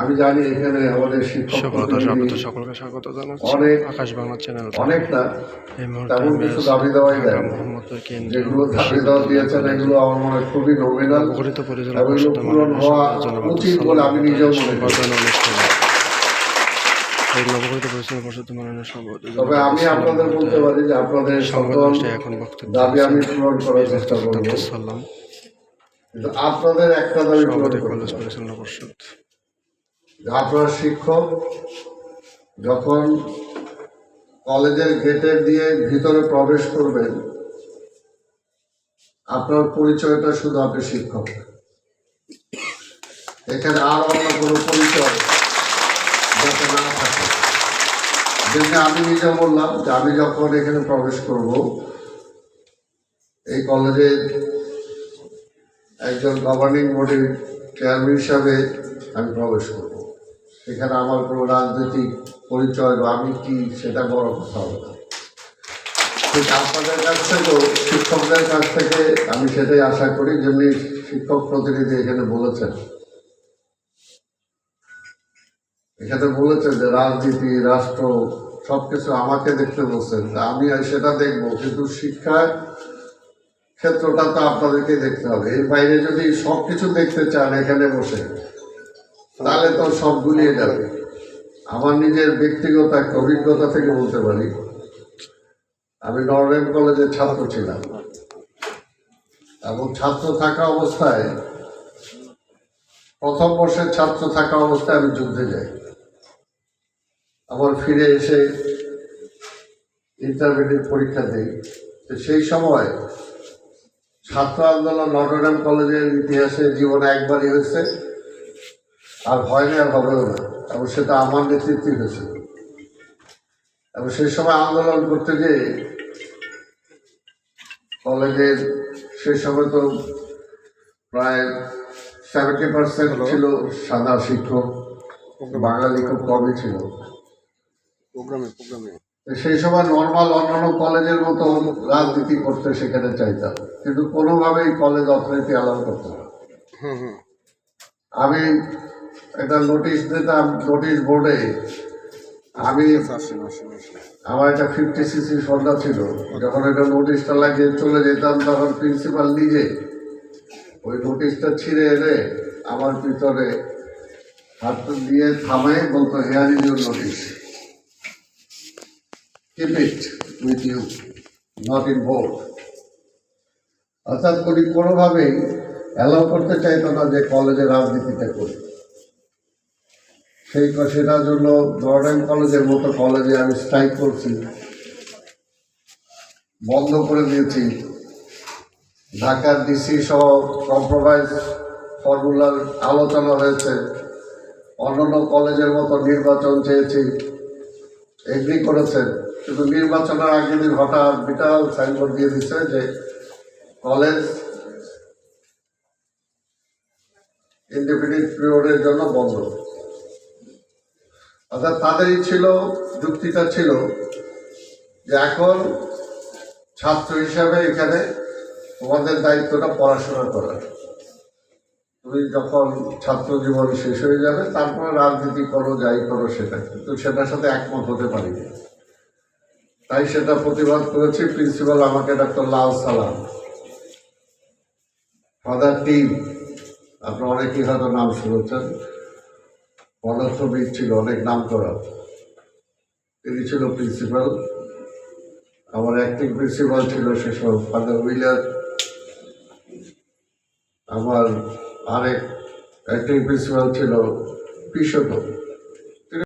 আমি জানি এখানে আমাদের শিক্ষক স্বাগত সকলকে স্বাগত জানাচ্ছি। অনেক আকাশ বাংলা চ্যানেল অনেকটা। এই মুহূর্তে তেমন আমি কিছু দাবি দেওয়াই ঢাকা দেয় মোহাম্মদপুর কেন্দ্রীয় যেগুলো দাবি দেওয়া দিয়েছেন এগুলো আমার মনে খুবই নমিনাল পরিষদ পূরণ হওয়া উচিত বলে আমি নিজেও মনে করি। এই নবগঠিত পরিচালক পরিষদ মাননীয় সভাপতি তবে আমি আপনাদের বলতে পারি যে আপনাদের এখন বক্তব্য দাবি আমি পূরণ করার চেষ্টা করব। আপনাদের একটা দাবি পূরণ কলেজ পরিচালনা পরিষদ। আপনার শিক্ষক, যখন কলেজের গেটের দিয়ে ভিতরে প্রবেশ করবেন, আপনার পরিচয়টা শুধু আপনি শিক্ষক। এখানে আর অন্য কোনো পরিচয় না থাকে। যেমনি আমি নিজে বললাম যে আমি যখন এখানে প্রবেশ করব, এই কলেজের একজন গভর্নিং বডির চেয়ারম্যান হিসাবে আমি প্রবেশ করব। সেখানে আমার কোনো রাজনৈতিক পরিচয় বা আমি কি সেটা বড় কথা হবে ঠিক আপনাদের কাছ থেকেও শিক্ষকদের কাছ থেকে আমি সেটাই আশা করি, যেমনি শিক্ষক প্রতিনিধি এখানে বলেছেন। এখানে বলেছেন যে রাজনীতি, রাষ্ট্র, সবকিছু আমাকে দেখতে বলছেন। আমি সেটা দেখব, কিন্তু শিক্ষার ক্ষেত্রটা তো আপনাদেরকে দেখতে হবে। এর বাইরে যদি সবকিছু দেখতে চান এখানে বসে তাহলে তো সব গুলিয়ে যাবে। আমার নিজের ব্যক্তিগত একটা অভিজ্ঞতা থেকে বলতে পারি। আমি নরওয়েন কলেজের ছাত্র ছিলাম। এবং ছাত্র থাকা অবস্থায়, প্রথম বর্ষের ছাত্র থাকা অবস্থায় আমি যুদ্ধে যাই। আবার ফিরে এসে ইন্টারমিডিয়েট পরীক্ষা দিই। তো সেই সময় ছাত্র আন্দোলন নটরডেম কলেজের ইতিহাসে জীবনে একবারই হয়েছে। আর হয়নি আর হবেও না। এবং সেটা আমার নেতৃত্বই হয়েছিল এবং সেই সময় আন্দোলন করতে গিয়ে কলেজের সেই সময় তো প্রায় সেভেন্টি পার্সেন্ট ছিল সাদা শিক্ষক। বাঙালি খুব কমই ছিল। সেই সময় নর্মাল অন্যান্য কলেজের মতো রাজনীতি করতে সেখানে চাইতাম। কিন্তু কোনোভাবেই কলেজ অর্থনীতি অ্যালাউ করতে আমি একটা নোটিশ দিতাম নোটিশ বোর্ডে আমি আমার একটা ফিফটি সিসি সন্ধ্যা ছিল। যখন একটা নোটিশটা লাগিয়ে চলে যেতাম তখন প্রিন্সিপাল নিজে ওই নোটিশটা ছিঁড়ে এনে আমার ভিতরে হাত দিয়ে থামে বলতো here is your notice keep it with you not in board অর্থাৎ উনি কোনোভাবেই অ্যালাউ করতে চাইতো না যে কলেজে রাজনীতিটা করি। সেই সেটার জন্য মডার্ন কলেজের মতো কলেজে আমি স্ট্রাইক করছি। বন্ধ করে দিয়েছি। ঢাকার ডিসি সহ কম্প্রোমাইজ ফর্মুলার আলোচনা হয়েছে। অন্যান্য কলেজের মতো নির্বাচন চেয়েছি। এগ্রি করেছেন কিন্তু নির্বাচনের আগের দিন হঠাৎ বিটাল সাইনবোর্ড দিয়ে দিচ্ছে যে কলেজ ইন্ডিপেন্ডেন্ট পিরিয়ডের জন্য বন্ধ। অর্থাৎ তাদেরই ছিল, যুক্তিটা ছিল যে এখন ছাত্র হিসাবে এখানে তোমাদের দায়িত্বটা পড়াশোনা করার তুমি যখন ছাত্র জীবন শেষ হয়ে যাবে, তারপরে রাজনীতি করো, যাই করো সেটা। কিন্তু সেটার সাথে একমত হতে পারিনি। তাই সেটা প্রতিবাদ করেছি, প্রিন্সিপাল আমাকে ডাক্তার লাল সালাম। ফাদার টিম, আপনার অনেকেই হয়তো নাম শুনেছেন। পদার্থবিদ ছিল অনেক নাম করা তিনি ছিল প্রিন্সিপাল আমার অ্যাক্টিং প্রিন্সিপাল ছিল সেসব ফাদার উইলার আমার আরেক অ্যাক্টিং প্রিন্সিপাল ছিল পিশোটো